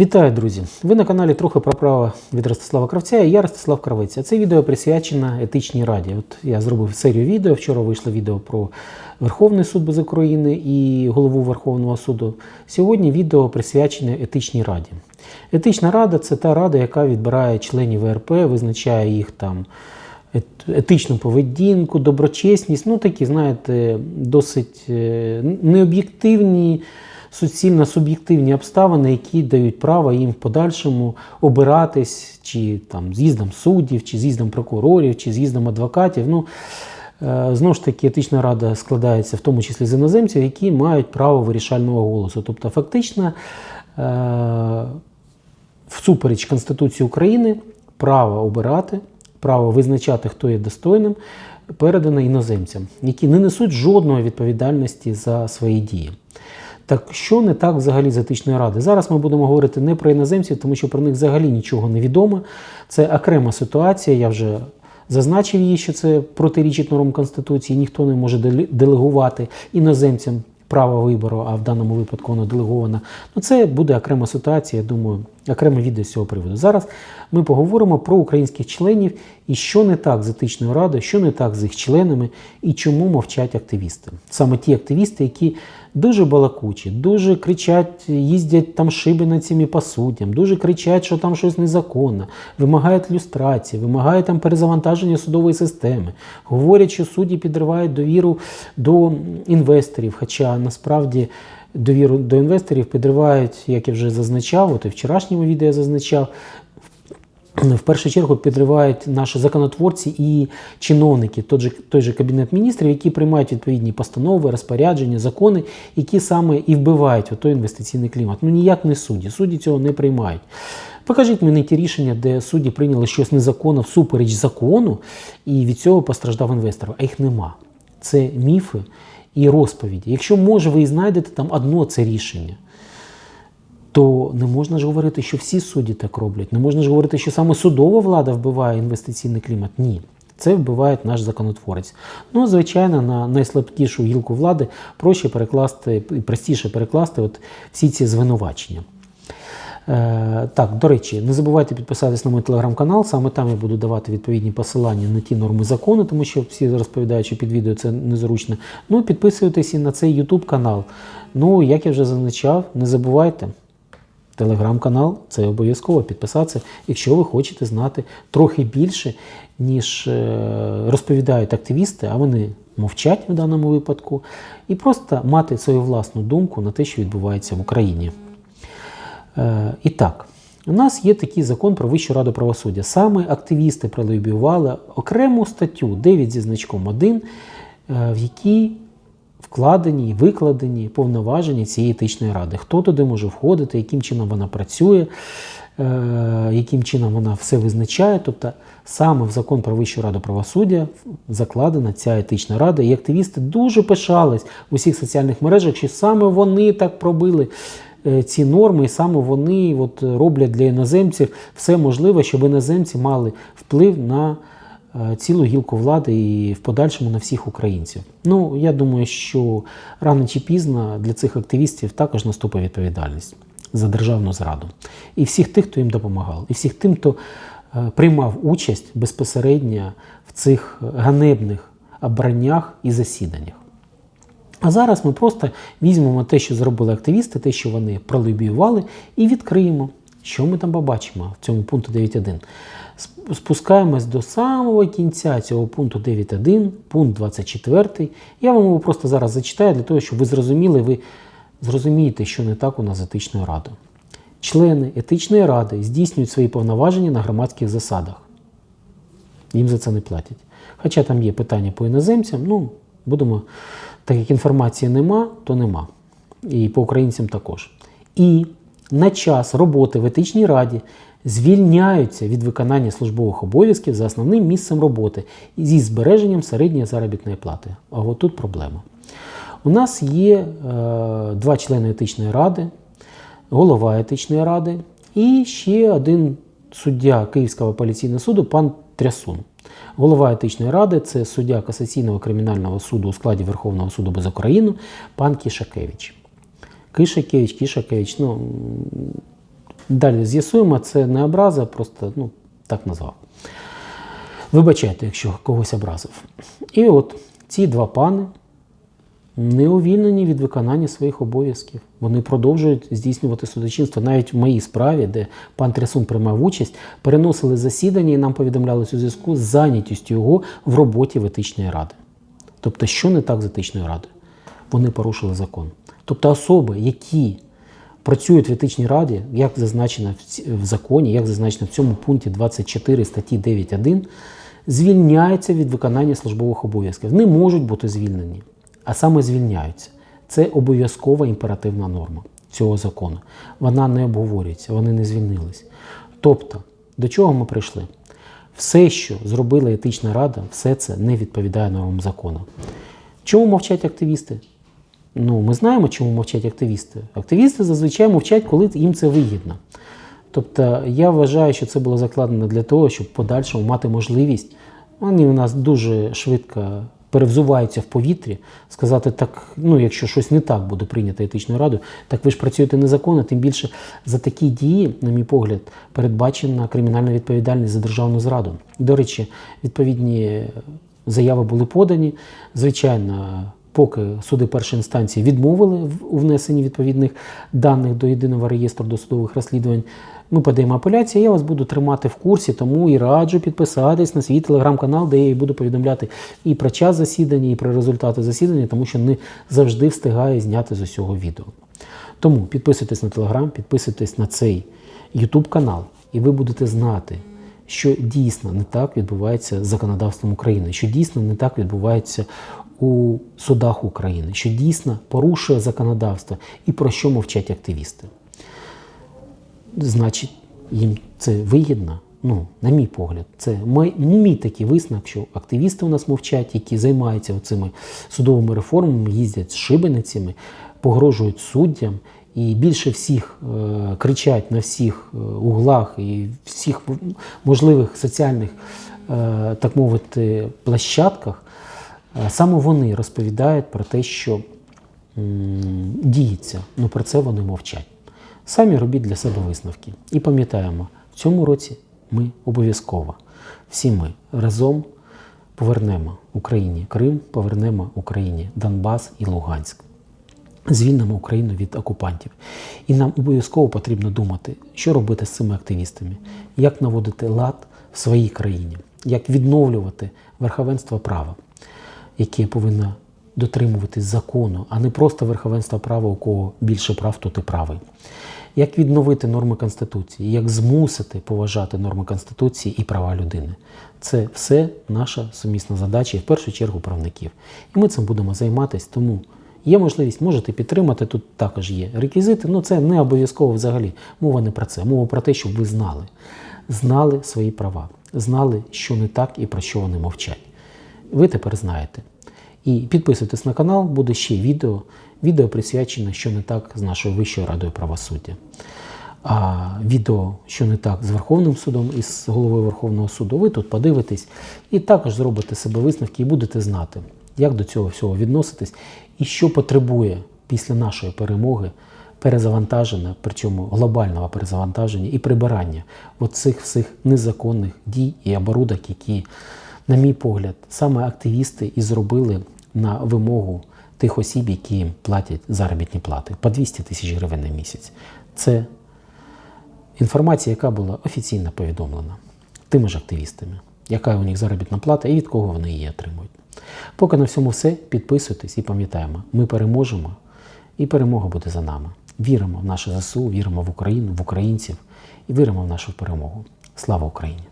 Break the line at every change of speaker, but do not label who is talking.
Вітаю, друзі! Ви на каналі трохи про право від Ростислава Кравця і я Ростислав Кравець. Це відео присвячено етичній раді. От я зробив серію відео. Вчора вийшло відео про Верховний суд без України і голову Верховного суду. Сьогодні відео присвячене етичній раді. Етична рада це та рада, яка відбирає членів ВРП, визначає їх там етичну поведінку, доброчесність. Ну такі, знаєте, досить е, необ'єктивні суцільно суб'єктивні обставини, які дають право їм в подальшому обиратись чи там з'їздом суддів, чи з'їздом прокурорів, чи з'їздом адвокатів. Ну, е, Знову ж таки, етична рада складається в тому числі з іноземців, які мають право вирішального голосу. Тобто, фактично, е, всупереч Конституції України право обирати, право визначати, хто є достойним, передано іноземцям, які не несуть жодної відповідальності за свої дії. Так що не так взагалі з етичної ради? Зараз ми будемо говорити не про іноземців, тому що про них взагалі нічого не відомо. Це окрема ситуація. Я вже зазначив її, що це протирічить нормам Конституції. Ніхто не може делегувати іноземцям право вибору, а в даному випадку воно делеговано. Ну це буде окрема ситуація. Я думаю, окреме відео з цього приводу. Зараз ми поговоримо про українських членів і що не так з етичною радою, що не так з їх членами і чому мовчать активісти. Саме ті активісти, які дуже балакучі, дуже кричать, їздять там шибеницями по суддям, дуже кричать, що там щось незаконно, вимагають люстрації, вимагають там перезавантаження судової системи, говорять, що судді підривають довіру до інвесторів. Хоча насправді довіру до інвесторів підривають, як я вже зазначав, от і вчорашньому відео я зазначав, в першу чергу підривають наші законотворці і чиновники, той же, той же кабінет міністрів, які приймають відповідні постанови, розпорядження, закони, які саме і вбивають той інвестиційний клімат. Ну ніяк не судді. Судді цього не приймають. Покажіть мені ті рішення, де судді прийняли щось незаконно всупереч закону, і від цього постраждав інвестор. А їх нема. Це міфи і розповіді. Якщо може, ви і знайдете там одно це рішення то не можна ж говорити, що всі судді так роблять. Не можна ж говорити, що саме судова влада вбиває інвестиційний клімат. Ні. Це вбиває наш законотворець. Ну, звичайно, на найслабкішу гілку влади проще перекласти і простіше перекласти от всі ці звинувачення. Е, так, до речі, не забувайте підписатись на мій телеграм-канал. Саме там я буду давати відповідні посилання на ті норми закону, тому що всі розповідають, що під відео це незручно. Ну, підписуйтесь і на цей YouTube канал. Ну, як я вже зазначав, не забувайте. Телеграм-канал це обов'язково підписатися, якщо ви хочете знати трохи більше, ніж е, розповідають активісти, а вони мовчать в даному випадку, і просто мати свою власну думку на те, що відбувається в Україні. Е, І так, у нас є такий закон про Вищу раду правосуддя. Саме активісти пролобіювали окрему статтю 9 зі значком 1, е, в якій вкладені викладені повноваження цієї етичної ради. Хто туди може входити, яким чином вона працює, е, яким чином вона все визначає. Тобто саме в закон про Вищу раду правосуддя закладена ця етична рада, і активісти дуже пишались в усіх соціальних мережах, що саме вони так пробили. е, Ці норми, і саме вони от роблять для іноземців все можливе, щоб іноземці мали вплив на цілу гілку влади і в подальшому на всіх українців. Ну, я думаю, що рано чи пізно для цих активістів також наступить відповідальність за державну зраду. І всіх тих, хто їм допомагав, і всіх тим, хто е, приймав участь безпосередньо в цих ганебних обраннях і засіданнях. А зараз ми просто візьмемо те, що зробили активісти, те, що вони пролобіювали, і відкриємо. Що ми там побачимо в цьому пункту 9.1? Спускаємось до самого кінця цього пункту 9.1, пункт 24. Я вам його просто зараз зачитаю для того, щоб ви зрозуміли, ви зрозумієте, що не так у нас з етичною радою. Члени етичної ради здійснюють свої повноваження на громадських засадах. Їм за це не платять. Хоча там є питання по іноземцям, ну, будемо, так як інформації нема, то нема. І по українцям також. І на час роботи в етичній раді звільняються від виконання службових обов'язків за основним місцем роботи зі збереженням середньої заробітної плати. А от тут проблема. У нас є е, два члени етичної ради, голова етичної ради і ще один суддя Київського апеляційного суду, пан Трясун. Голова етичної ради це суддя Касаційного кримінального суду у складі Верховного суду без України, пан Кішакевич. Кишакевич, Кішакевич, ну Далі з'ясуємо, це не образа, просто ну, так назвав. Вибачайте, якщо когось образив. І от ці два пани не увільнені від виконання своїх обов'язків. Вони продовжують здійснювати судочинство. Навіть в моїй справі, де пан Трясун приймав участь, переносили засідання і нам повідомляли у зв'язку з зайнятістю його в роботі в етичної ради. Тобто, що не так з етичною радою? Вони порушили закон. Тобто особи, які працюють в етичній раді, як зазначено в законі, як зазначено в цьому пункті 24 статті 9.1, звільняються від виконання службових обов'язків. Не можуть бути звільнені, а саме звільняються. Це обов'язкова імперативна норма цього закону. Вона не обговорюється, вони не звільнились. Тобто, до чого ми прийшли? Все, що зробила етична рада, все це не відповідає нормам закону. Чому мовчать активісти? Ну, ми знаємо, чому мовчать активісти. Активісти зазвичай мовчать, коли їм це вигідно. Тобто, я вважаю, що це було закладено для того, щоб в подальшому мати можливість. Вони у нас дуже швидко перевзуваються в повітрі, сказати так, ну якщо щось не так буде прийнято етичною радою, так ви ж працюєте незаконно, тим більше за такі дії, на мій погляд, передбачена кримінальна відповідальність за державну зраду. До речі, відповідні заяви були подані. Звичайно, поки суди першої інстанції відмовили у внесенні відповідних даних до єдиного реєстру досудових розслідувань, ми подаємо апеляцію. Я вас буду тримати в курсі, тому і раджу підписатись на свій телеграм-канал, де я і буду повідомляти і про час засідання, і про результати засідання, тому що не завжди встигаю зняти з усього відео. Тому підписуйтесь на телеграм, підписуйтесь на цей YouTube канал, і ви будете знати, що дійсно не так відбувається з законодавством України, що дійсно не так відбувається у судах України, що дійсно порушує законодавство і про що мовчать активісти. Значить, їм це вигідно. Ну, на мій погляд, це мій, мій такий висновок, що активісти у нас мовчать, які займаються цими судовими реформами, їздять з шибеницями, погрожують суддям і більше всіх е, кричать на всіх е, углах і всіх можливих соціальних, е, так мовити, площадках. Саме вони розповідають про те, що діється. Ну про це вони мовчать. Самі робіть для себе висновки. І пам'ятаємо, в цьому році ми обов'язково, всі ми разом повернемо Україні Крим, повернемо Україні Донбас і Луганськ. Звільнимо Україну від окупантів. І нам обов'язково потрібно думати, що робити з цими активістами, як наводити лад в своїй країні, як відновлювати верховенство права, яке повинно дотримуватись закону, а не просто верховенство права, у кого більше прав, то ти правий. Як відновити норми Конституції, як змусити поважати норми Конституції і права людини. Це все наша сумісна задача, і в першу чергу правників. І ми цим будемо займатися, тому є можливість, можете підтримати. Тут також є реквізити, але це не обов'язково взагалі. Мова не про це. Мова про те, щоб ви знали. Знали свої права, знали, що не так і про що вони мовчать. Ви тепер знаєте. І підписуйтесь на канал, буде ще відео. Відео присвячене, що не так з нашою Вищою радою правосуддя. А відео, що не так з Верховним судом і з головою Верховного суду, ви тут подивитесь і також зробите себе висновки і будете знати, як до цього всього відноситись і що потребує після нашої перемоги перезавантаження, причому глобального перезавантаження і прибирання оцих всіх незаконних дій і оборудок, які, на мій погляд, саме активісти і зробили на вимогу тих осіб, які платять заробітні плати по 200 тисяч гривень на місяць. Це інформація, яка була офіційно повідомлена тими ж активістами, яка у них заробітна плата і від кого вони її отримують. Поки на всьому все, підписуйтесь і пам'ятаємо, ми переможемо, і перемога буде за нами. Віримо в наше ЗСУ, віримо в Україну, в українців і віримо в нашу перемогу. Слава Україні!